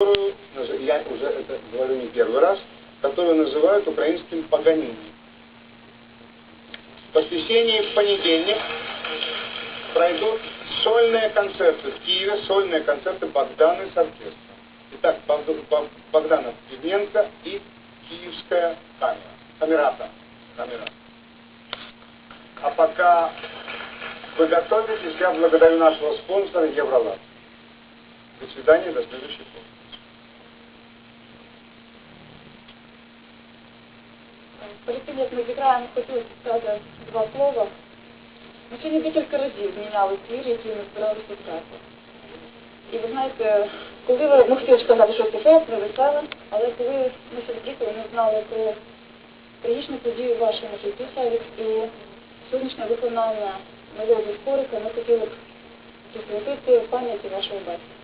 которую, наз- я уже это говорю не первый раз, которую называют украинским Паганини. В воскресенье и в понедельник пройдут сольные концерты в Киеве, сольные концерты Богдана с оркестром. Итак, Бог- Бог- Богданов Пивненко и Киевская камера. Камерата. Камерата. А пока вы готовитесь, я благодарю нашего спонсора Евролаб. До свидания, до следующей пятницы. Перед тим, як ми зіграємо, хотілося сказати два слова. Ми сьогодні декілька разів зміняли твір, який ми збиралися грати. І ви знаєте, коли ви, ми хотіли сказати щось ефектне, веселе, але коли ми сюди їхали, ми знали про трагічну подію в вашому житті, Савік, і сьогоднішнє виконання мелодії скорика ми хотіли присвятити пам'яті вашого батька.